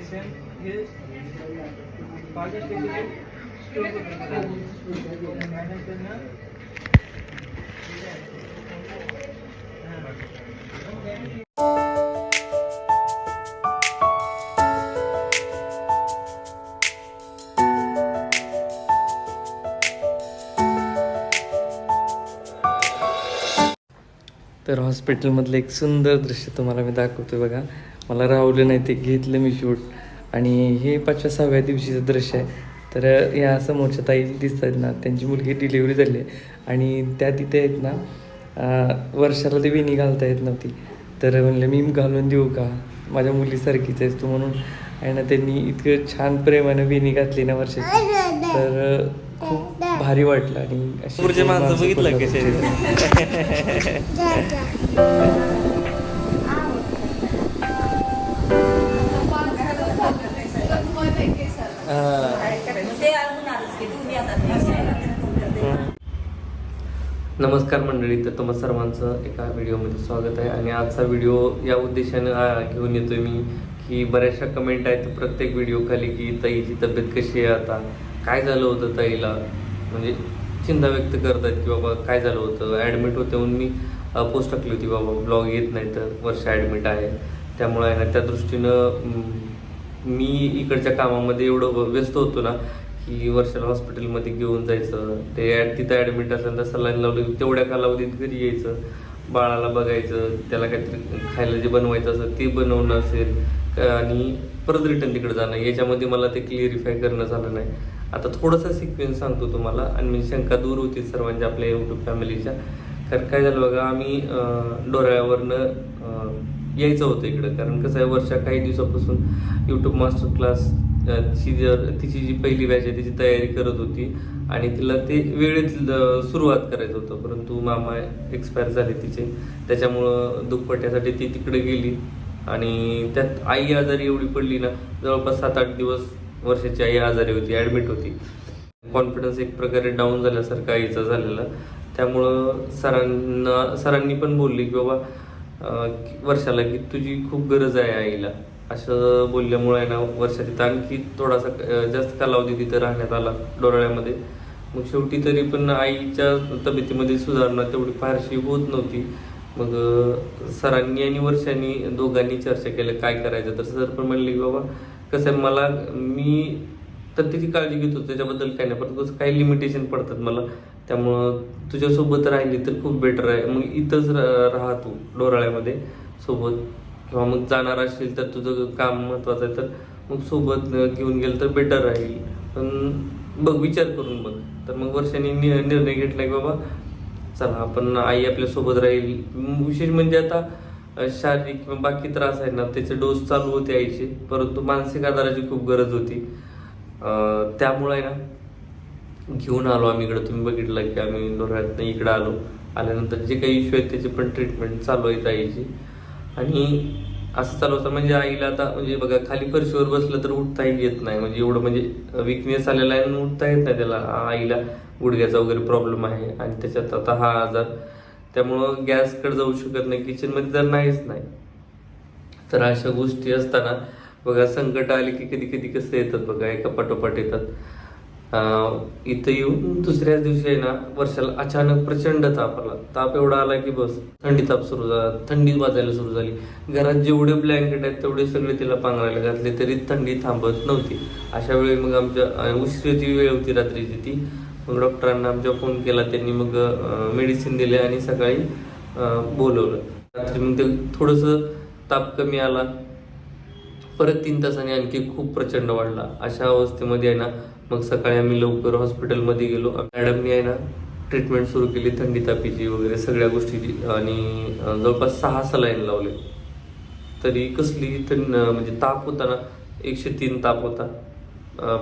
Patient हे पाच manage करणं तर हॉस्पिटलमधलं एक सुंदर दृश्य तुम्हाला मी दाखवतो बघा. मला राहुलं नाही ते घेतलं मी शूट. आणि हे पाचव्या सहाव्या दिवशीचं दृश्य आहे. तर या समोरच्या ताई दिसत आहेत ना त्यांची मुलगी डिलिव्हरी झाली आहे. आणि त्या तिथे आहेत ना वर्षाला ती वेणी घालता येत नव्हती. तर म्हणलं मी घालून देऊ का? माझ्या मुलीसारखीच आहेस तू म्हणून. आहे ना त्यांनी इतकं छान प्रेमानं वेणी घातली ना वर्षाची. तर खूप भारी वाटलं. आणि पुढचे माणसं बघितलं कसे नमस्कार मंडळी तर तुम्हा सर्वांचं एका व्हिडिओमध्ये स्वागत आहे. आणि आजचा व्हिडिओ या उद्देशानं घेऊन येतोय मी की बऱ्याचशा कमेंट आहेत. प्रत्येक व्हिडिओ खाली की ताईची तब्येत कशी आहे आता? काय झालं होतं ताईला? म्हणजे चिंता व्यक्त करतात की बाबा काय झालं होतं? ॲडमिट होते म्हणून मी पोस्ट टाकली होती बाबा ब्लॉग येत नाही तर वर्ष ॲडमिट आहे. त्यामुळे आहे ना त्या दृष्टीनं मी इकडच्या कामामध्ये एवढं व्यस्त होतो ना की वर्षाला हॉस्पिटलमध्ये घेऊन जायचं. ते ॲड तिथं ॲडमिट असेल तर सलाईन लावलं तेवढ्या कालावधीत घरी यायचं. बाळाला बघायचं त्याला काहीतरी खायला जे बनवायचं असेल ते बनवणं असेल. आणि परत रिटर्न तिकडे जाणं. याच्यामध्ये मला ते क्लिअरिफाय करणं झालं नाही. आता थोडासा सिक्वेन्स सांगतो तुम्हाला. आणि मी शंका दूर होती सर्वांच्या आपल्या यूट्यूब फॅमिलीच्या कारण काय झालं बघा आम्ही डोऱ्यावरनं डोळ्यावरनं यायचं होतं इकडं. कारण कसं आहे वर्षा काही दिवसापासून यूट्यूब मास्टर क्लास तिची जर तिची जी पहिली बॅच आहे तिची तयारी करत होती. आणि तिला ते वेळेत सुरुवात करायचं होतं. परंतु मामा एक्सपायर झाले तिचे. त्याच्यामुळं दुखपट्यासाठी ती तिकडे गेली. आणि त्यात आई आजारी एवढी पडली ना जवळपास सात आठ दिवस वर्षाची आई आजारी होती ॲडमिट होती. कॉन्फिडन्स एक प्रकारे डाऊन झाल्यासारखा आईचा झालेला. त्यामुळं सरांना सरांनी पण बोलले की बाबा वर्षाला की तुझी खूप गरज आहे आईला. असं बोलल्यामुळे आहे ना वर्षा तिथं आणखी थोडासा जास्त कालावधी तिथं राहण्यात आला डोराळ्यामध्ये मग शेवटी तरी पण आईच्या तब्येतीमध्ये सुधारणा तेवढी फारशी होत नव्हती. मग सरांनी आणि वर्षांनी दोघांनी चर्चा केल्या काय करायचं? तर सर पण म्हणले की बाबा कसं आहे मला मी तर त्याची काळजी घेतो त्याच्याबद्दल काही नाही परंतु काही लिमिटेशन पडतात मला. त्यामुळं तुझ्यासोबत राहिली तर खूप बेटर आहे. मग इथंच रा- तू डोराळ्यामध्ये सोबत. किंवा मग जाणार असेल तर तुझं काम महत्वाचं आहे तर मग सोबत घेऊन गेलं तर बेटर राहील. पण बघ विचार करून बघ. तर मग वर्षांनी नि- निर्णय घेतला की बाबा चला आपण आई आपल्यासोबत राहील. विशेष म्हणजे आता शारीरिक किंवा बाकी त्रास आहे ना त्याचे डोस चालू होते आईचे. परंतु मानसिक आधाराची खूप गरज होती. त्यामुळे आहे ना घेऊन आलो आम्ही इकडं. तुम्ही बघितलं की आम्ही डोळ्यातनं इकडं आलो. आल्यानंतर जे काही इश्यू आहेत त्याची पण ट्रीटमेंट चालू आहेत आईची. आणि असं चालू होतं म्हणजे आईला आता म्हणजे बघा खाली फरशीवर बसलं तर उठताही येत नाही. म्हणजे एवढं म्हणजे विकनेस आलेला आहे आणि उठता येत नाही त्याला. आईला गुडघ्याचा वगैरे प्रॉब्लेम आहे. आणि त्याच्यात आता हा आजार. त्यामुळं गॅसकडे जाऊ शकत नाही. किचनमध्ये तर नाहीच नाही. तर अशा गोष्टी असताना बघा संकट आले की कधी कधी कसं येतात बघा एका पाठोपाठ येतात. इथं येऊन दुसऱ्याच दिवशी आहे ना वर्षाला अचानक प्रचंड ताप आला. ताप एवढा आला की बस थंडी ताप सुरू झाला थंडी वाजायला सुरू झाली. घरात जेवढे ब्लँकेट आहेत तेवढे सगळे तिला पांघरायला घातले तरी थंडी थांबत नव्हती. अशा वेळी मग आमच्या उशिराची वेळ होती रात्रीची ती. मग डॉक्टरांना आमच्या फोन केला त्यांनी मग मेडिसिन दिले आणि सकाळी बोलवलं. रात्री मग ते थोडंसं ताप कमी आला. परत तीन तासाने आणखी खूप प्रचंड वाढला. अशा अवस्थेमध्ये आहे ना मग सकाळी आम्ही लवकर हॉस्पिटलमध्ये गेलो. मॅडमनी आहे ना ट्रीटमेंट सुरू केली थंडी तापीची वगैरे सगळ्या गोष्टीची. आणि जवळपास सहा सलाईन लावले. तरी कसली थंड म्हणजे ताप होता ना एकशे तीन ताप होता.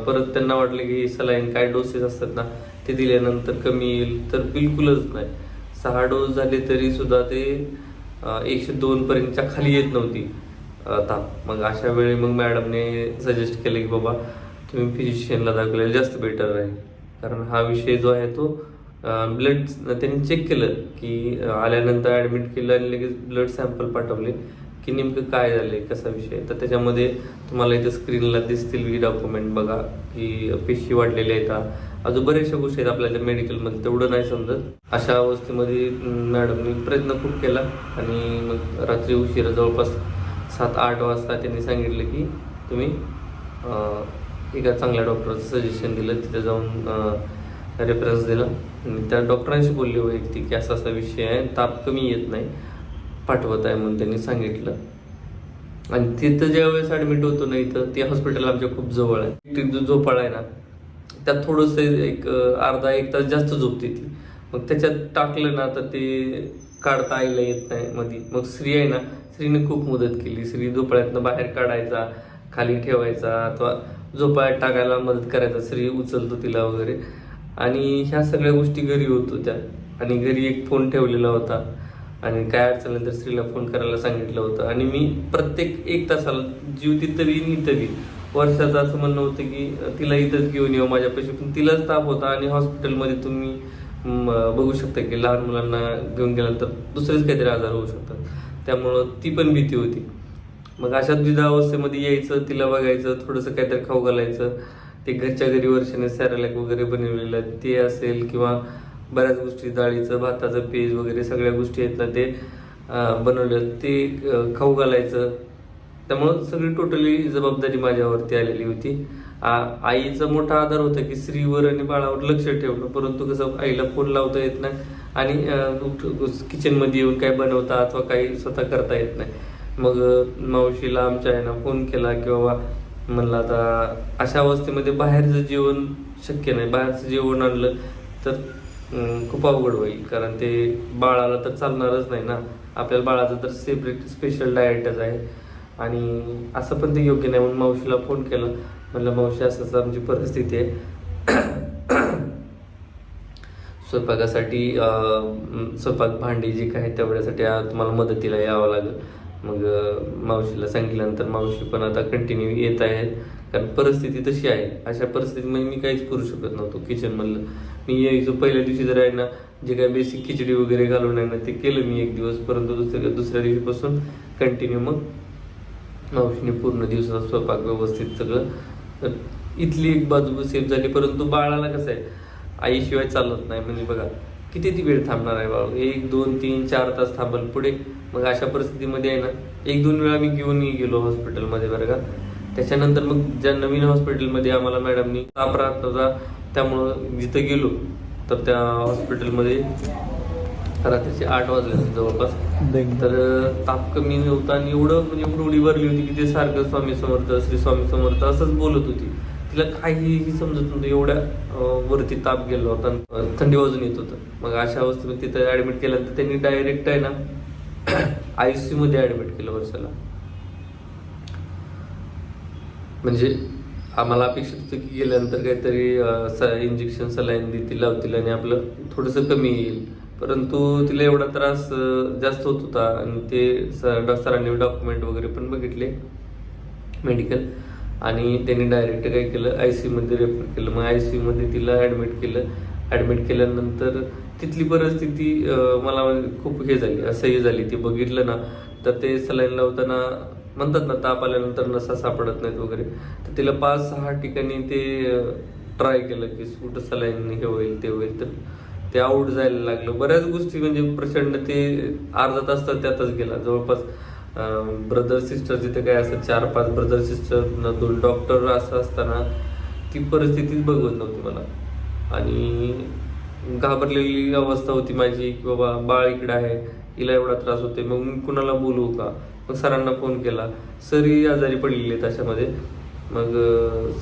परत त्यांना वाटलं की सलाईन काय डोसेस असतात ना ते दिल्यानंतर कमी येईल. तर बिलकुलच नाही. सहा डोस झाले तरी सुद्धा ते एकशे दोन पर्यंतच्या खाली येत नव्हती. ताप मग अशा वेळी मग मॅडमने सजेस्ट केलं की बाबा तुम्ही फिजिशियनला दाखवलेलं जास्त बेटर राहील कारण हा विषय जो आहे तो ब्लड त्यांनी चेक केलं की आल्यानंतर ॲडमिट केलं आणि लगेच ब्लड सॅम्पल पाठवले की नेमकं काय झालंय कसा विषय. तर त्याच्यामध्ये तुम्हाला इथं स्क्रीनला दिसतील की डॉक्युमेंट बघा की पेशी वाढलेल्या आहेत. अजून बऱ्याचशा गोष्टी आहेत आपल्याला मेडिकलमध्ये तेवढं नाही समजत. अशा अवस्थेमध्ये मॅडमनी प्रयत्न खूप केला आणि मग रात्री उशिरा जवळपास सात आठ वाजता त्यांनी सांगितलं की तुम्ही एका चांगल्या डॉक्टरचं सजेशन दिलं तिथे जाऊन रेफरन्स दिला. आणि त्या डॉक्टरांशी बोलली वैयक्तिक की असा असा विषय आहे ताप कमी येत नाही पाठवत आहे म्हणून त्यांनी सांगितलं. आणि तिथं ज्या वेळेस ॲडमिट होतो ना इथं ते हॉस्पिटल आमच्या खूप जवळ आहे. ती जो झोपाळा आहे ना त्यात थोडंसं एक अर्धा एक तास जास्त झोपते ती. मग त्याच्यात टाकलं ना तर ते काढता आईला येत नाही मध्ये मग स्त्री आहे ना स्त्रीने खूप मदत केली. स्त्री झोपाळ्यातनं बाहेर काढायचा खाली ठेवायचा अथवा झोपाळ्यात टाकायला मदत करायचा. स्त्री उचलतो तिला वगैरे. आणि ह्या सगळ्या गोष्टी घरी होत होत्या. आणि घरी एक फोन ठेवलेला होता. आणि काय अडचण नंतर तर स्त्रीला फोन करायला सांगितलं होतं. आणि मी प्रत्येक एक तासाला जीव तिथं येईन तरी वर्षाचं असं म्हणणं होतं की तिला इथंच घेऊन येऊ माझ्यापाशी. पण तिलाच ताप होता आणि हॉस्पिटलमध्ये तुम्ही बघू शकता की लहान मुलांना घेऊन गेल्यानंतर दुसरेच काहीतरी आजार होऊ शकतात. त्यामुळं ती पण भीती होती. मग अशा द्विधावस्थेमध्ये यायचं तिला बघायचं थोडंसं काहीतरी खाऊ घालायचं. ते घरच्या घरी वर्षाने सॅरलॅक वगैरे बनवलेलं ते असेल किंवा बऱ्याच गोष्टी डाळीचं भाताचं पेज वगैरे सगळ्या गोष्टी आहेत ना ते बनवलं. ते खाऊ घालायचं. त्यामुळं सगळी टोटली जबाबदारी माझ्यावरती आलेली होती. आईचा मोठा आधार होता की स्त्रीवर आणि बाळावर लक्ष ठेवणं परंतु कसं आईला फोन लावता येत नाही आणि किचनमध्ये येऊन काय बनवता अथवा काही स्वतः करता येत नाही. मग मावशीला आमच्या आईनं फोन केला की बाबा म्हणलं आता अशा अवस्थेमध्ये बाहेरचं जेवण शक्य नाही. बाहेरचं जेवण आणलं तर खूप अवघड होईल. कारण ते बाळाला तर चालणारच नाही ना. आपल्याला बाळाचं तर सेपरेट स्पेशल डायटच आहे. आणि असं पण ते योग्य नाही म्हणून मावशीला फोन केला. म्हणलं मावशी असं असं आमची परिस्थिती आहे. स्वयंपाकासाठी स्वयंपाक भांडी जी काय तेवढ्यासाठी तुम्हाला मदतीला यावं लागेल. मग मावशीला सांगितल्यानंतर मावशी पण आता कंटिन्यू येत आहेत. कारण परिस्थिती तशी आहे. अशा परिस्थितीमध्ये म्हणजे मी काहीच करू शकत नव्हतो. किचनमधलं मी यायचो पहिल्या दिवशी जर आहे ना जे काय बेसिक खिचडी वगैरे घालून आहे ना ते केलं मी एक दिवस. परंतु दुसऱ्या दुसऱ्या दिवशीपासून कंटिन्यू मग मावशीने पूर्ण दिवसाचा स्वयंपाक व्यवस्थित सगळं तर इथली एक बाजू सेफ झाली. परंतु बाळाला कसं आहे आईशिवाय चालत नाही. म्हणजे बघा किती ती वेळ थांबणार आहे बाळ? एक दोन तीन चार तास थांबल पुढे. मग अशा परिस्थितीमध्ये आहे ना एक दोन वेळा मी घेऊनही गेलो हॉस्पिटलमध्ये बरं का. त्याच्यानंतर मग ज्या नवीन हॉस्पिटलमध्ये आम्हाला मॅडमनी ताप राहत नव्हता त्यामुळं जिथं गेलो तर त्या हॉस्पिटलमध्ये रात्रीचे आठ वाजले होते जवळपास. तर ताप कमी नव्हता आणि एवढं म्हणजे एवढी भरली होती की ते सारखं स्वामी समर्थ श्री स्वामी समर्थ असंच बोलत होती. तिला काहीही समजत नव्हतं एवढ्या वरती ताप गेला होता थंडी वाजून येत होतं. मग अशा अवस्थेमध्ये तिथं ऍडमिट केल्यानंतर त्यांनी डायरेक्ट आहे ना आयसीयू मध्ये ऍडमिट केलं वर्षाला. म्हणजे आम्हाला अपेक्षित होतं की गेल्यानंतर काहीतरी इंजेक्शन सलाईन देतील लावतील आणि आपलं थोडंसं कमी येईल. परंतु तिला एवढा त्रास जास्त होत होता आणि ते स- सरांनी डॉक्युमेंट वगैरे पण बघितले मेडिकल आणि त्यांनी डायरेक्ट काय केलं आय सी मध्ये रेफर केलं. मग आय सी मध्ये तिला ऍडमिट केलं. ऍडमिट केल्यानंतर तिथली परिस्थिती मला म्हणजे खूप हे झाली असह्य झाली. ती बघितलं ना तर ते सलाईन लावताना म्हणतात ना ताप आल्यानंतर नसा सापडत नाहीत वगैरे. तर तिला पाच सहा ठिकाणी ते ट्राय केलं की कुठं सलाईन हे होईल ते होईल. तर ते आऊट जायला लागलं. बऱ्याच गोष्टी म्हणजे प्रचंड ते अर्धा तास तर त्यातच गेला. जवळपास ब्रदर सिस्टर जिथे काय असतात चार पाच ब्रदर सिस्टर दोन डॉक्टर असं असताना ती परिस्थितीच बघवत नव्हती मला. आणि घाबरलेली अवस्था होती माझी की बाबा बाळ इकडे आहे हिला एवढा त्रास होते मग मी कुणाला बोलवू का? मग सरांना फोन केला. सरही आजारी पडलेले आहेत अशामध्ये. मग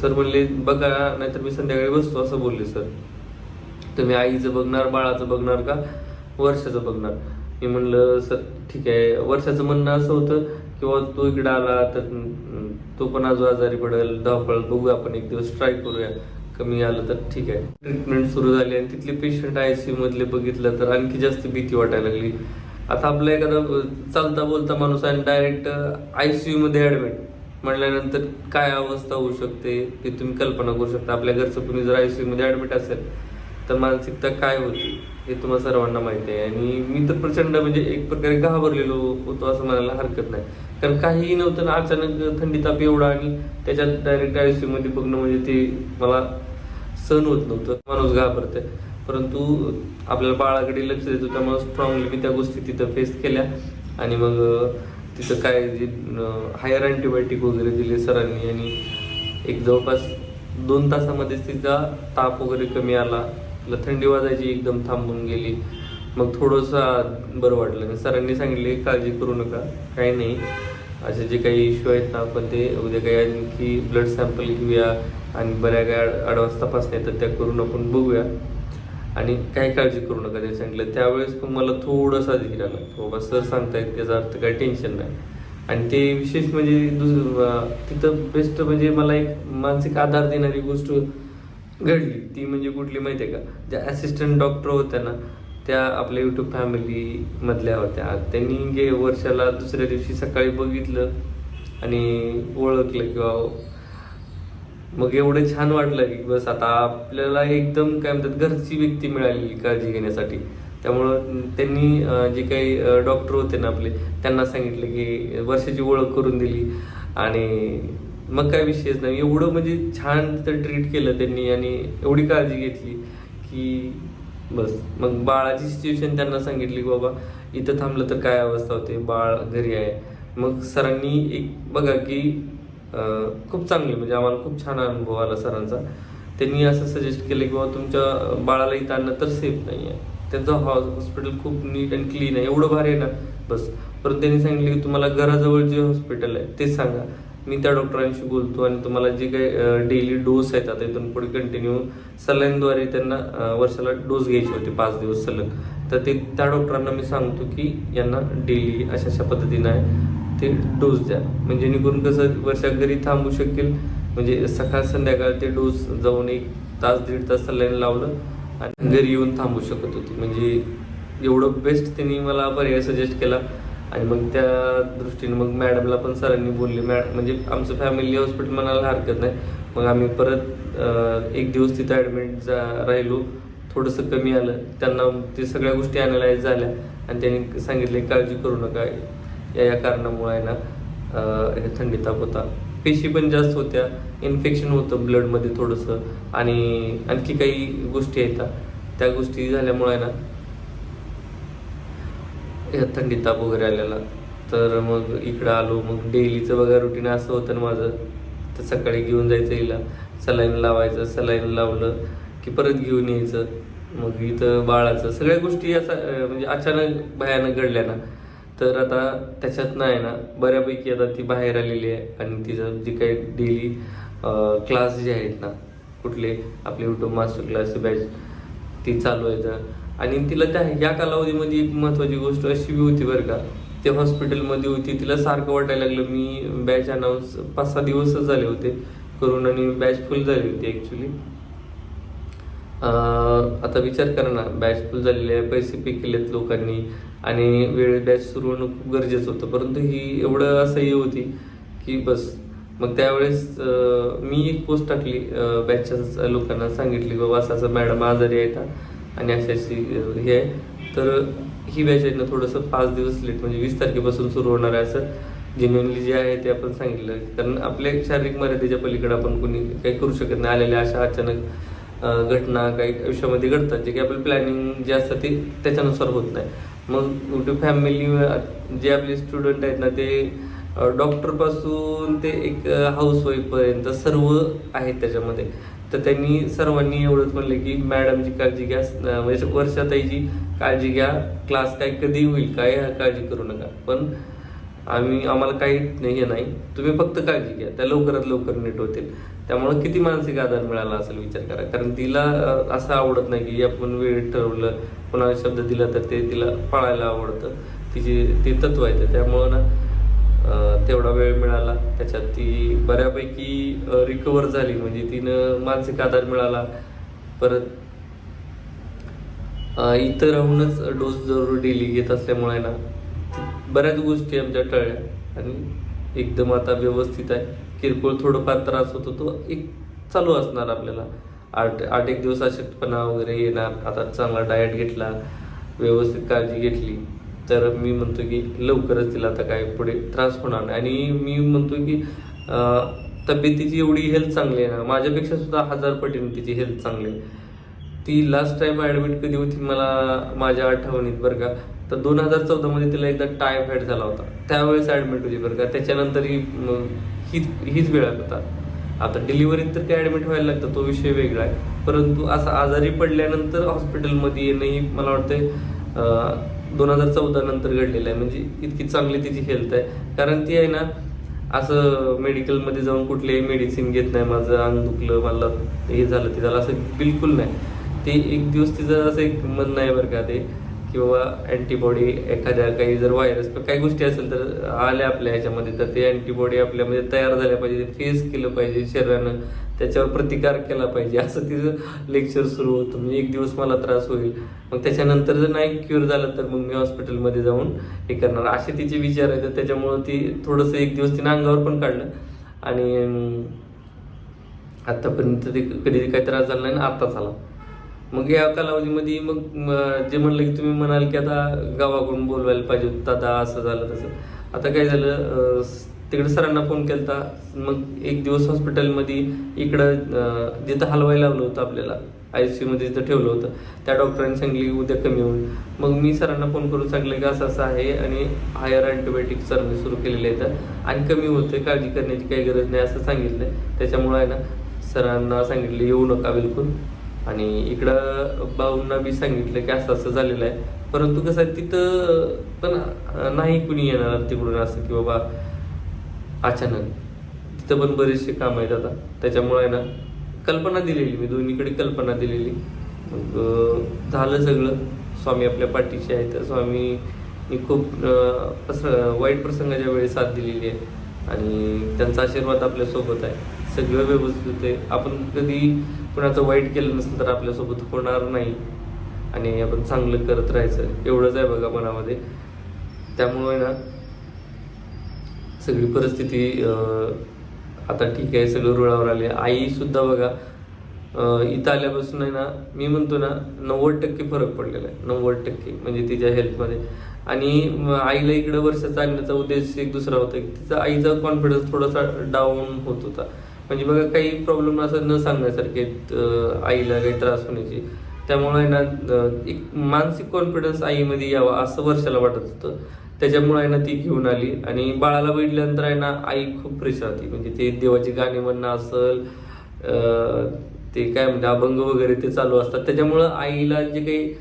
सर म्हणले बघा नाहीतर मी संध्याकाळी बसतो असं बोलले सर. तुम्ही आईचं बघणार बाळाचं बघणार का? वर्षाचं बघणार. मी म्हणलं सर ठीक आहे. वर्षाचं म्हणणं असं होतं किंवा तो इकडे आला तर तो पण आजू आजारी पडेल. धावपळ बघू आपण एक दिवस ट्राय करूया. कमी आलं तर ठीक आहे. ट्रीटमेंट सुरू झाली आणि तिथले पेशंट आय सी मधले बघितलं तर आणखी जास्त भीती वाटायला लागली. आता आपला एखादा चालता बोलता माणूस आणि डायरेक्ट आय सी यू मध्ये ऍडमिट म्हणल्यानंतर काय अवस्था होऊ शकते हे तुम्ही कल्पना करू शकता. आपल्या घरचं कुणी जर आय सी यू मध्ये ऍडमिट असेल तर मानसिकता काय होती? हे तुम्हाला सर्वांना माहिती आहे. आणि मी तर प्रचंड म्हणजे एक प्रकारे घाबरलेलो होतो असं म्हणायला हरकत नाही. कारण काहीही नव्हतं ना अचानक थंडी ताप एवढा आणि त्याच्यात डायरेक्ट आयमध्ये बघणं म्हणजे ते मला सहन होत नव्हतं. माणूस घाबरतंय. परंतु आपल्याला बाळाकडे लक्ष देतो त्यामुळे स्ट्रॉंगली मी त्या गोष्टी तिथं फेस केल्या. आणि मग तिथं काय जे हायर अँटीबायोटिक वगैरे दिले सरांनी. आणि एक जवळपास दोन तासामध्येच तिचा ताप वगैरे कमी आला. थंडी वाजायची एकदम थांबून गेली. मग थोडंसं बरं वाटलं. सरांनी सांगितले काळजी करू नका काही नाही. असे जे काही इश्यू आहेत ना आपण ते उद्या काही आणखी ब्लड सॅम्पल घेऊया आणि बऱ्या काय ॲडव्हान्स तपासण्या येतात त्या करून आपण बघूया. आणि काही काळजी करू नका ते सांगितलं. त्यावेळेस पण मला थोडासा धीर आला बाबा सर सांगतायत त्याचा अर्थ काही टेन्शन नाही. आणि ते विशेष म्हणजे दुसरं तिथं बेस्ट म्हणजे मला एक मानसिक आधार देणारी गोष्ट घडली. ती म्हणजे कुठली माहिती आहे का? ज्या असिस्टंट डॉक्टर होत्या ना त्या आपल्या युट्यूब फॅमिलीमधल्या होत्या. त्यांनी गे वर्षाला दुसऱ्या दिवशी सकाळी बघितलं आणि ओळखलं किंवा मग एवढं छान वाटलं की बस आता आपल्याला एकदम काय म्हणतात घरची व्यक्ती मिळाली काळजी घेण्यासाठी. त्यामुळं त्यांनी जे काही डॉक्टर होते ना आपले त्यांना सांगितलं की वर्षाची ओळख करून दिली. आणि मग काय विषयच नाही. एवढं म्हणजे छान तर ट्रीट केलं त्यांनी आणि एवढी काळजी घेतली की बस. मग बाळाची सिच्युएशन त्यांना सांगितली की बाबा इथं थांबलं तर काय अवस्था होते? बाळ घरी आहे. मग सरांनी एक बघा की खूप चांगली म्हणजे आम्हाला खूप छान अनुभव आला सरांचा. त्यांनी असं सजेस्ट केलं की बाबा तुमच्या बाळाला इथं आणणं तर सेफ नाही आहे त्यांचं हॉस्पिटल खूप नीट अँड क्लीन आहे. एवढं भारी आहे ना? बस. परत त्यांनी सांगितलं की तुम्हाला घराजवळ जे हॉस्पिटल आहे ते सांगा. मी त्या डॉक्टरांशी बोलतो आणि तुम्हाला जे काही डेली डोस आहेत आता इथून पुढे कंटिन्यू सलाईनद्वारे त्यांना वर्षाला डोस घ्यायचे होते पाच दिवस सलग. तर ते त्या डॉक्टरांना मी सांगतो की यांना डेली अशा अशा पद्धतीनं आहे ते डोस द्या. म्हणजे जेणेकरून कसं वर्षा घरी थांबू शकेल म्हणजे सकाळ संध्याकाळ ते डोस जाऊन एक तास दीड तास सलाईन लावलं आणि घरी येऊन थांबू शकत होती. म्हणजे एवढं बेस्ट त्यांनी मला पर्याय सजेस्ट केला. आणि मग त्या दृष्टीने मग मॅडमला पण सरांनी बोलले मॅड म्हणजे आमचं फॅमिली हॉस्पिटल म्हणायला हरकत नाही. मग आम्ही परत एक दिवस तिथं ॲडमिट जा राहिलो. थोडंसं कमी आलं. त्यांना ते सगळ्या गोष्टी अनालाइज झाल्या. आणि त्यांनी सांगितले काळजी करू नका. या या कारणामुळे आहे ना हे थंडी ताप होता. पेशी पण जास्त होत्या. इन्फेक्शन होतं ब्लडमध्ये थोडंसं. आणि आणखी काही गोष्टी आहेत. त्या गोष्टी झाल्यामुळे ना थंडी ताप वगैरे आलेला. तर मग इकडं आलो मग डेलीचं बघा रुटीन असं होतं ना माझं. तर सकाळी घेऊन जायचं हिला. सलाईन लावायचं सलाईन लावलं की परत घेऊन यायचं. मग इथं बाळाचं सगळ्या गोष्टी असा म्हणजे अचानक भयानक घडल्या ना. तर आता त्याच्यात नाही ना बऱ्यापैकी आता ती बाहेर आलेली आहे आणि तिचं जे काही डेली क्लास जे आहेत ना कुठले आपले युट्यूब मास्टर क्लास बॅच ती चालू आहे तर आणि तिला त्या या कालावधीमध्ये एक महत्त्वाची गोष्ट अशी बी होती बरं का ते हॉस्पिटलमध्ये होती तिला सारखं वाटायला लागलं मी बॅच अनाऊन्स पाच सहा दिवसच झाले होते करून आणि बॅच फुल झाली होती ॲक्च्युली आता विचार करा ना बॅच फुल झालेले आहे पैसे पे केलेत लोकांनी आणि वेळेत बॅच सुरू होणं खूप गरजेचं होतं परंतु ही एवढं असह्य होती की बस. मग त्यावेळेस मी एक पोस्ट टाकली बॅचच्या लोकांना सांगितली बाबा असं असं मॅडम आजारी आहेत आणि अशी अशी हे आहे. तर ही बॅच आहे ना थोडंसं पाच दिवस लेट म्हणजे वीस तारखेपासून सुरू होणार आहे असं. जेन्युअनली जे आहे ते आपण सांगितलं. कारण आपल्या शारीरिक मर्यादेच्या पलीकडे आपण कोणी काही करू शकत नाही. आलेल्या अशा अचानक घटना काही आयुष्यामध्ये घडतात जे काही आपलं प्लॅनिंग जे असतं ते त्याच्यानुसार होत नाही. मग कुठे फॅमिली जे आपले स्टुडंट आहेत ना ते डॉक्टरपासून ते एक हाऊस पर्यंत सर्व आहेत त्याच्यामध्ये. तर त्यांनी सर्वांनी एवढंच म्हणलं की मॅडमची काळजी घ्या अं, म्हणजे वर्षाताईची काळजी घ्या क्लास काय कधी होईल काय काळजी करू नका. पण आम्ही आम्हाला काही नाही हे नाही. तुम्ही फक्त काळजी घ्या त्या लवकरात लवकर नीट होतील. त्यामुळं किती मानसिक आधार मिळाला असेल विचार करा. कारण तिला असं आवडत नाही की आपण वेळ ठरवलं कोणाला शब्द दिला तर ते तिला पाळायला आवडतं. तिचे ते तत्व आहे त्यामुळं ना तेवढा वेळ मिळाला. त्याच्यात ती बऱ्यापैकी रिकवर झाली. म्हणजे तिनं मानसिक आधार मिळाला. परत अं, इथं राहूनच डोस जरूर डेली घेत असल्यामुळे ना बऱ्याच गोष्टी आमच्या टळल्या. आणि एकदम आता व्यवस्थित आहे. किरकोळ थोडंफार त्रास होतो तो एक चालू असणार आपल्याला. आठ आठ एक दिवस अशक्तपणा वगैरे येणार. आता चांगला डाएट घेतला. व्यवस्थित काळजी घेतली. तर मी म्हणतो की लवकरच तिला आता काय पुढे त्रास होणार नाही. आणि मी म्हणतो की तब्येतीची एवढी हेल्थ चांगली आहे ना माझ्यापेक्षा सुद्धा हजार पटीने तिची हेल्थ चांगली आहे. ती लास्ट टाइम ॲडमिट कधी होती मला माझ्या आठवणीत बरं का? तर दोन हजार चौदामध्ये तिला एकदा टायफॉइड झाला होता. त्यावेळेस ॲडमिट होती बरं का? त्याच्यानंतर ही हीच हीच वेळ होता आता डिलिव्हरीत तर ते ॲडमिट व्हायला लागतं तो विषय वेगळा आहे. परंतु असं आजारी पडल्यानंतर हॉस्पिटलमध्ये येणं ही मला वाटतं दोन हजार चौदा नंतर घडलेलं आहे. म्हणजे इतकी चांगली तिची हेल्थ आहे. कारण ती आहे ना असं मेडिकलमध्ये जाऊन कुठलेही मेडिसिन घेत नाही. माझं अंग दुखलं मला हे झालं ते झालं असं बिलकुल नाही. ते एक दिवस तिचं असं एक म्हणणं आहे बरं का ते किंवा अँटीबॉडी एखाद्या काही जर व्हायरस काही गोष्टी असेल तर आल्या आपल्या ह्याच्यामध्ये तर ते अँटीबॉडी आपल्यामध्ये तयार झाल्या पाहिजे. फेस केलं पाहिजे शरीरानं. त्याच्यावर प्रतिकार केला पाहिजे. असं तिचं लेक्चर सुरू होतं. म्हणजे एक दिवस मला त्रास होईल. मग त्याच्यानंतर जर नाही क्युअर झालं तर मग मी हॉस्पिटलमध्ये जाऊन हे करणार. असे तिचे विचार आहेत. तर त्याच्यामुळं ती थोडंसं एक दिवस तिने अंगावर पण काढलं. आणि आत्तापर्यंत ते कधी काही त्रास झाला नाही आत्ता आत्ताच आला. मग या कालावधीमध्ये मग जे म्हणलं की तुम्ही म्हणाल की आता गावाकडून बोलवायला पाहिजे होतं, दादा असं झालं तसं. आता काय झालं तिकडे सरांना फोन केलता. मग एक दिवस हॉस्पिटलमध्ये इकडं जिथं हलवायला लावलं होतं आपल्याला आय सी यूमध्ये जिथं ठेवलं होतं त्या डॉक्टरांनी सांगली उद्या कमी होईल. मग मी सरांना फोन करून सांगितलं की असं असं आहे आणि हायर अँटीबायोटिक सरांनी सुरू केलेले आहेत आणि कमी होते काळजी करण्याची काही गरज नाही असं सांगितलं त्याच्यामुळं आहे ना सरांना सांगितलं येऊ नका बिलकुल. आणि इकडं भाऊंना बी सांगितलं की असं असं झालेलं आहे. परंतु कसं आहे तिथं पण नाही कुणी येणार तिकडून असं की बाबा अचानक. तिथं पण बरेचसे काम आहेत आता. त्याच्यामुळे आहे ना कल्पना दिलेली मी दोन्हीकडे कल्पना दिलेली. मग झालं सगळं. स्वामी आपल्या पाठीशी आहे तर स्वामीनी खूप प्रसंग वाईट प्रसंगाच्या वेळी साथ दिलेली आहे. आणि त्यांचा आशीर्वाद आपल्यासोबत आहे. सगळं व्यवस्थित आहे. आपण कधी कुणाचं वाईट केलं नसेल तर आपल्यासोबत होणार नाही. आणि आपण चांगलं करत राहायचं. एवढंच आहे बघा मनामध्ये. त्यामुळे ना सगळी परिस्थिती आता ठीक आहे सगळं रुळावर आले. आईसुद्धा बघा इथं आल्यापासून आहे ना मी म्हणतो ना नव्वद टक्के फरक पडलेला आहे. नव्वद टक्के म्हणजे तिच्या हेल्थमध्ये. आणि आईला इकडं वर्ष चालण्याचा उद्देश एक दुसरा होता की तिचा आईचा कॉन्फिडन्स थोडासा डाऊन होत होता. म्हणजे बघा काही प्रॉब्लेम असं न सांगण्यासारखे आईला काही त्रास होण्याची. त्यामुळे आहे ना एक मानसिक कॉन्फिडन्स आईमध्ये यावा असं वर्षाला वाटत होतं. त्याच्यामुळे आहे ना ती घेऊन आली. आणि बाळाला बघितल्यानंतर आहे ना आई खूप फ्रेश राहते. म्हणजे ते देवाची गाणी म्हणणं असेल ते काय म्हणजे अभंग वगैरे ते चालू असतात. त्याच्यामुळं आईला जे काही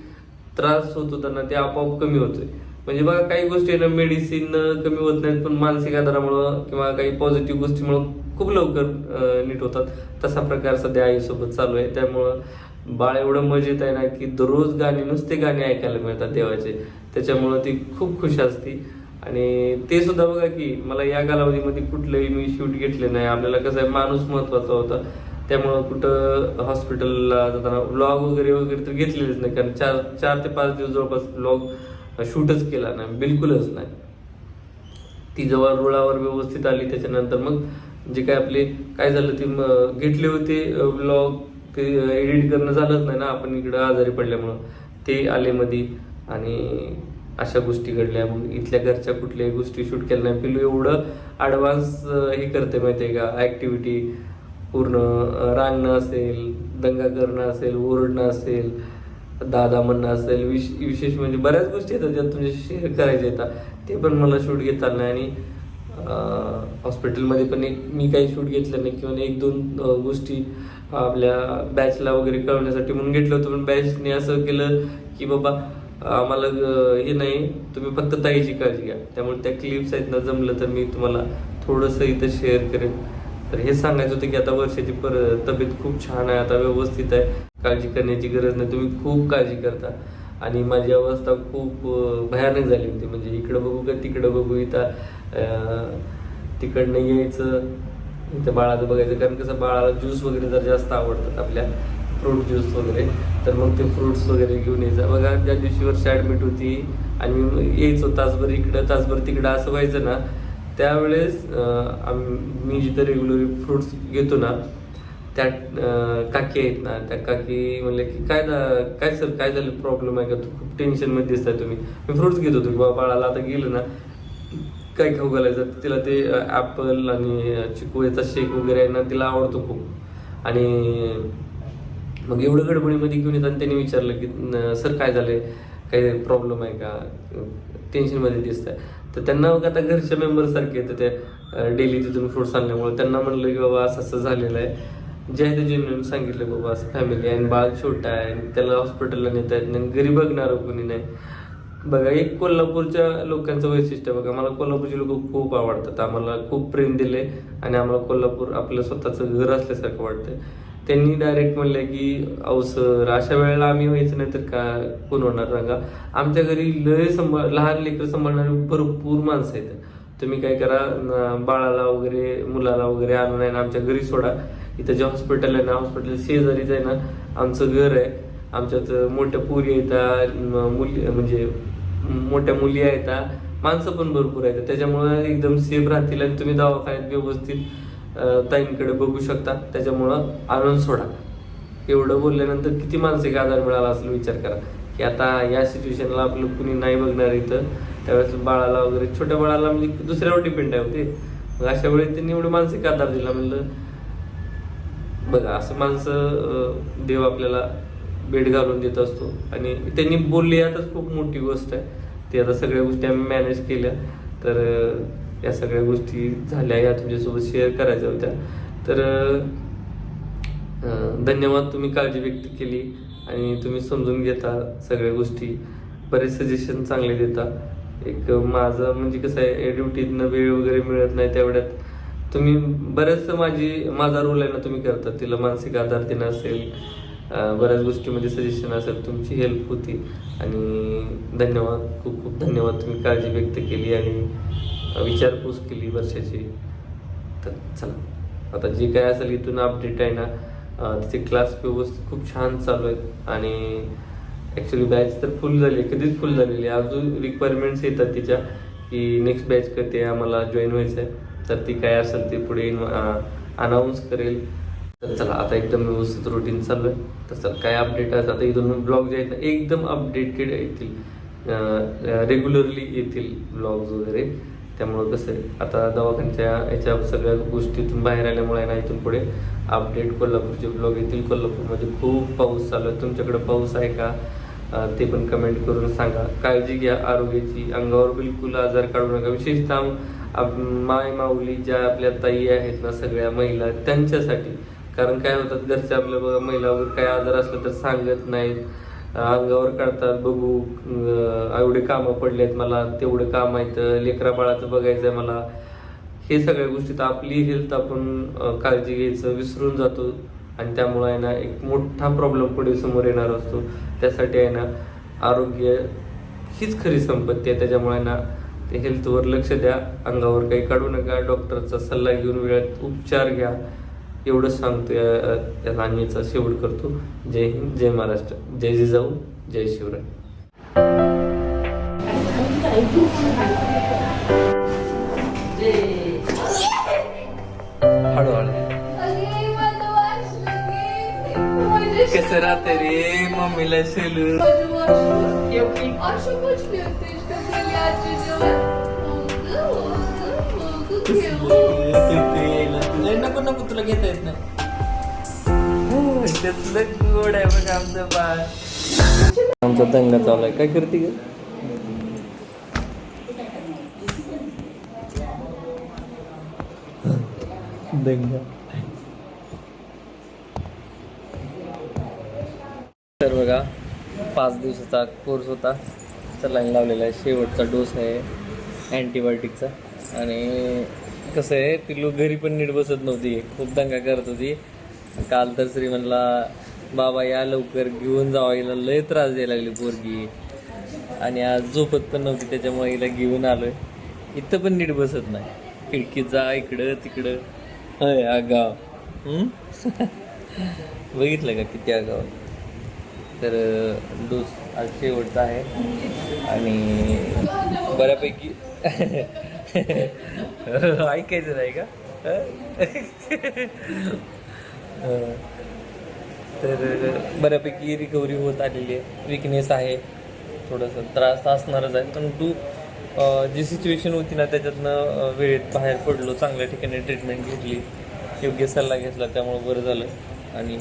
त्रास होत होता ना ते आपोआप कमी होतोय. म्हणजे बघा काही गोष्टी आहे ना मेडिसिन कमी होत नाहीत पण मानसिक आधारामुळं किंवा काही पॉझिटिव्ह गोष्टीमुळं खूप लवकर नीट होतात. तसा प्रकार सध्या आईसोबत चालू आहे. त्यामुळं बाळ एवढं मजेत आहे ना की दररोज गाणी नुसते गाणी ऐकायला मिळतात देवाचे. त्याच्यामुळं ती खूप खुश असते. आणि ते सुद्धा बघा की मला या कालावधीमध्ये कुठलंही मी शूट घेतले नाही. आपल्याला कसं आहे माणूस महत्त्वाचा होता. त्यामुळं कुठं हॉस्पिटलला जाताना व्लॉग वगैरे वगैरे तर घेतलेलेच नाही. कारण चार चार ते पाच दिवस जवळपास व्लॉग शूटच केला नाही. बिलकुलच नाही. ती जेव्हा रुळावर व्यवस्थित आली. त्याच्यानंतर मग जे काय आपले काय झालं ते घेतले होते व्लॉग ते एडिट करणं झालंच नाही ना आपण इकडं आजारी पडल्यामुळं. ते आले मध्ये आणि अशा गोष्टी घडल्या. मग इथल्या घरच्या कुठल्याही गोष्टी शूट केल्या नाही. पिलू एवढं ॲडव्हान्स हे करते माहिती आहे का? ॲक्टिव्हिटी पूर्ण रांगणं असेल दंगा करणं असेल ओरडणं असेल दादा म्हणणं असेल विश विशेष म्हणजे बऱ्याच गोष्टी येतात ज्या तुमच्या शेअर करायच्या येतात. ते पण मला शूट घेता नाही आणि हॉस्पिटलमध्ये पण एक मी काही शूट घेतलं नाही किंवा एक दोन गोष्टी आपल्या बॅचला वगैरे कळवण्यासाठी म्हणून घेतलं होतं. पण बॅचने असं केलं की बाबा आम्हाला हे नाही तुम्ही फक्त ताईची काळजी घ्या. त्यामुळे त्या क्लिप्स आहेत ना जमलं तर मी तुम्हाला थोडंसं इथं शेअर करेन. तर हे सांगायचं होतं की आता वर्षाची पर तब्येत खूप छान आहे आता व्यवस्थित आहे. काळजी करण्याची गरज नाही. तुम्ही खूप काळजी करता. आणि माझी अवस्था खूप भयानक झाली होती. म्हणजे इकडं बघू का तिकडं बघू इथं तिकडनं यायचं. इथं बाळाचं बघायचं. कारण कसं बाळाला ज्यूस वगैरे जर जास्त आवडतात आपल्या फ्रूट ज्यूस वगैरे तर मग ते फ्रूट्स वगैरे घेऊन यायचं. बघा ज्या दिवशी वर्ष ॲडमिट होती आणि मी यायचो तासभर इकडं तासभर तिकडं असं व्हायचं ना त्यावेळेस मी जिथं रेग्युलर फ्रुट्स घेतो ना त्या काकी आहेत ना त्या काकी म्हणले की काय झा- काय सर काय झालं? प्रॉब्लेम आहे का? खूप टेन्शनमध्ये दिसताय तुम्ही. मी फ्रुट्स घेत होतो की बाबा बाळाला आता गेलं ना काय खाऊ घालायचं तिला ते ॲपल आणि चिकू याचा शेक वगैरे आहे ना तिला आवडतो खूप. आणि मग एवढं गडबडीमध्ये घेऊन येतात त्यांनी विचारलं की सर काय झालंय? काही प्रॉब्लेम आहे का? टेन्शनमध्ये दिसत आहे तर त्यांना मग आता घरच्या मेंबरसारखे येतं ते डेली तिथून फ्रुट्स आणल्यामुळे त्यांना म्हणलं की बाबा असं असं झालेलं आहे. जे आहे ते जेन्युन सांगितलं बाबा असं फॅमिली आहे आणि बाळ छोटा आहे आणि त्याला हॉस्पिटलला नेता येत नाही घरी बघणार कोणी नाही. बघा एक कोल्हापूरच्या लोकांचं वैशिष्ट्य बघा. मला कोल्हापूरचे लोक खूप आवडतात. आम्हाला खूप प्रेम दिले आणि आम्हाला कोल्हापूर आपलं स्वतःचं घर असल्यासारखं वाटतं त्यांनी डायरेक्ट म्हणलं की अहो सर अशा वेळेला आम्ही व्हायचं नाही तर का कोण होणार? सांगा. आमच्या घरी लय सांभाळ लहान लेकरं सांभाळणारी भरपूर माणसं आहेत. तुम्ही काय करा बाळाला वगैरे मुलाला वगैरे आणून आहे ना आमच्या घरी सोडा. इथं जे हॉस्पिटल आहे ना हॉस्पिटल शेजारीच आहे ना आमचं घर आहे. आमच्यात मोठ्या पोरी येतात मुली म्हणजे मोठ्या मुली आहेत माणसं पण भरपूर आहेत. त्याच्यामुळं एकदम सेफ राहतील आणि तुम्ही दवाखान्यात व्यवस्थित ताईंकडे बघू शकता. त्याच्यामुळं आणून सोडा. एवढं बोलल्यानंतर किती मानसिक आधार मिळाला असेल विचार करा. की आता या सिच्युएशनला आपलं कुणी नाही बघणार इथं. त्यावेळेस बाळाला वगैरे छोट्या बाळाला म्हणजे दुसऱ्यावर डिपेंड आहे होते मग अशा वेळी त्यांनी एवढं मानसिक आधार दिला म्हणलं बघा असं माणसं देव आपल्याला भेट घालून देत असतो. आणि त्यांनी बोलली आताच खूप मोठी गोष्ट आहे. ते आता सगळ्या गोष्टी आम्ही मॅनेज केल्या. तर या सगळ्या गोष्टी झाल्या या तुमच्यासोबत शेअर करायच्या होत्या. तर धन्यवाद तुम्ही काळजी व्यक्त केली आणि तुम्ही समजून घेता सगळ्या गोष्टी. बरेच सजेशन चांगले देता. एक माझं म्हणजे कसं आहे ड्युटीतनं वेळ वगैरे मिळत नाही तेवढ्यात. तुम्ही बऱ्याचसं माझी माझा रोल आहे ना तुम्ही करता. तिला मानसिक आधार देणं असेल बऱ्याच गोष्टीमध्ये सजेशन असेल तुमची हेल्प होती. आणि धन्यवाद खूप खूप धन्यवाद तुम्ही काळजी व्यक्त केली आणि विचारपूस केली वर्षाची. तर चला आता जे काय असेल इथून अपडेट आहे ना तिचे क्लास व्यवस्थित खूप छान चालू आहेत. आणि ॲक्च्युली बॅच तर फुल झाली कधीच फुल झालेली अजून रिक्वायरमेंट्स येतात तिच्या की नेक्स्ट बॅच कधी आम्हाला जॉईन व्हायचं आहे. तर ती काय असेल ते पुढे अनाऊन्स करेल. तर चला आता एकदम व्यवस्थित रुटीन चालू आहे. तसं काय अपडेट असतात आता इथून ब्लॉग जे आहेत ना एकदम अपडेटेड येतील. रेग्युलरली येतील ब्लॉग्स वगैरे. त्यामुळं कसं आहे आता दवाखान्याच्या याच्या सगळ्या गोष्टीतून बाहेर आल्यामुळे ना इथून पुढे अपडेट कोल्हापूरचे ब्लॉग येतील. कोल्हापूरमध्ये खूप पाऊस चालू आहे. तुमच्याकडे पाऊस आहे का? ते पण कमेंट करून सांगा. काळजी घ्या आरोग्याची. अंगावर बिलकुल आजार काढू नका. विशेषतः आप- माय माऊली ज्या आपल्या ताई आहेत ना सगळ्या महिला त्यांच्यासाठी कारण काय होतात घरचे आपल्या बघा महिला वगैरे काय आजार असलं तर सांगत नाहीत. अंगावर काढतात बघू एवढे कामं पडलेत मला तेवढं काम आहेत लेकरा बाळाचं बघायचं आहे मला. हे सगळ्या गोष्टीत आपली हेल्थ आपण काळजी घ्यायचं विसरून जातो. आणि त्यामुळे आहे ना एक मोठा प्रॉब्लेम पुढे समोर येणार असतो. त्यासाठी आहे ना आरोग्य हीच खरी संपत्ती आहे. त्याच्यामुळे ना ते हेल्थवर लक्ष द्या. अंगावर काही काढू नका. डॉक्टरचा सल्ला घेऊन वेळेत उपचार घ्या. एवढंच सांगतो या या नाणीचा शेवट करतो. जय हिंद जय महाराष्ट्र जय जिजाऊ जय शिवराय. हळूहळू. कसं राहते रे मम्मीला शेलू नको नको तुला घेता येत नाही. त्यातलं गोड आहे बघ आमचं बाळ. आमचा दंगा चालू आहे. काय करते ग? दंगा. तर बघा पाच दिवसाचा कोर्स होता. सलाईन लावलेला आहे. शेवटचा डोस आहे अँटीबायोटिकचा आणि कसं आहे ती लोक घरी पण नीट बसत नव्हती. खूप दंगा करत होती. काल तर श्री म्हणला बाबा या लवकर घेऊन जावा हिला लय त्रास द्यायला लागली पोरगी. आणि आज झोपत पण नव्हती त्याच्यामुळे हिला घेऊन आलोय. इथं पण नीट बसत नाही. खिडकीत जा इकडं तिकडं. हय आगाव. बघितलं का किती आगाव तर डोस आज शेवटचा आहे. आणि बऱ्यापैकी ऐकायचं नाही का? तर बऱ्यापैकी रिकव्हरी होत आलेली आहे. विकनेस आहे. थोडंसं त्रास असणारच आहे. पण तू जी सिच्युएशन होती ना त्याच्यातनं वेळेत बाहेर पडलो. चांगल्या ठिकाणी ट्रीटमेंट घेतली. योग्य सल्ला घेतला. त्यामुळं बरं झालं. आणि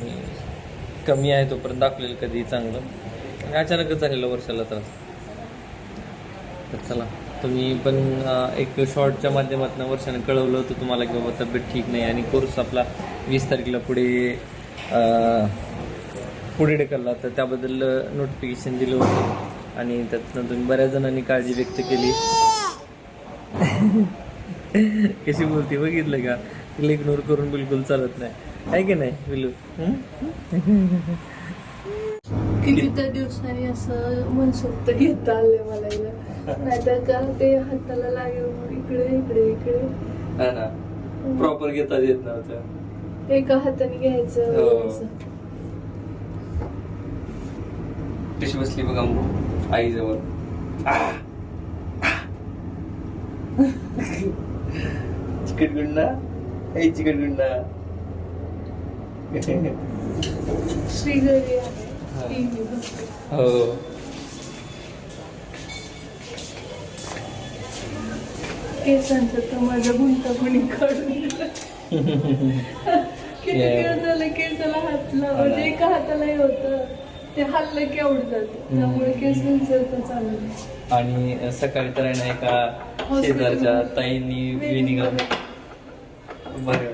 कमी आहे तोपर्यंत दाखलेलं कधी चांगलं. अचानकच झालेलं वर्षाला त्रास. तर चला. तुम्ही पण एक शॉर्टच्या माध्यमातून वर्षाने कळवलं होतं तुम्हाला की बाबा तब्येत ठीक नाही आणि कोर्स आपला वीस तारखेला पुढे पुढे ढकलला. तर त्याबद्दल नोटिफिकेशन दिलं होतं आणि त्यातनं तुम्ही बऱ्याच जणांनी काळजी व्यक्त केली. कशी बोलते बघितलं का? तिला इग्नोर करून बिलकुल चालत नाही. आहे की नाही बिलू किती त्या दिवसांनी असं मनसोक्त घेता आले मला नाहीतर का ते हाताला लागेल म्हणून इकडे इकडे इकडे. हा ना. प्रॉपर घेता येत नव्हतं एका हाताने घ्यायचं हो. असं. कशी बसली बघा आईजवळ. चिकट गुंडा आई चिकट गुंडा श्री घरी आहे. हा. हो. केसांचं तर माझं गुंतागुणी काढून दिलं. किती. दिवस झाले केसाला हात लाव हा म्हणजे ना. एका हाताला हे होतं ते हल्लं की आवडतात त्यामुळे केस विंचरता चालू आहे. आणि सकाळी तर आहे ना एका शेजारच्या. ताईंनी. विनिगर बरं